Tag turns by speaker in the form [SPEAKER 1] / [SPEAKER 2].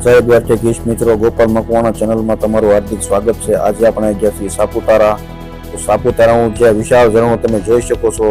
[SPEAKER 1] જય દ્વારકાધીશ મિત્રો ગોપાલ મકવાણા ચેનલમાં તમારું હાર્દિક સ્વાગત છે. આજે આપણે ગયા છીએ સાપુતારા. તો સાપુતારાનું જે વિશાળ ઝરણું તમે જોઈ શકો છો.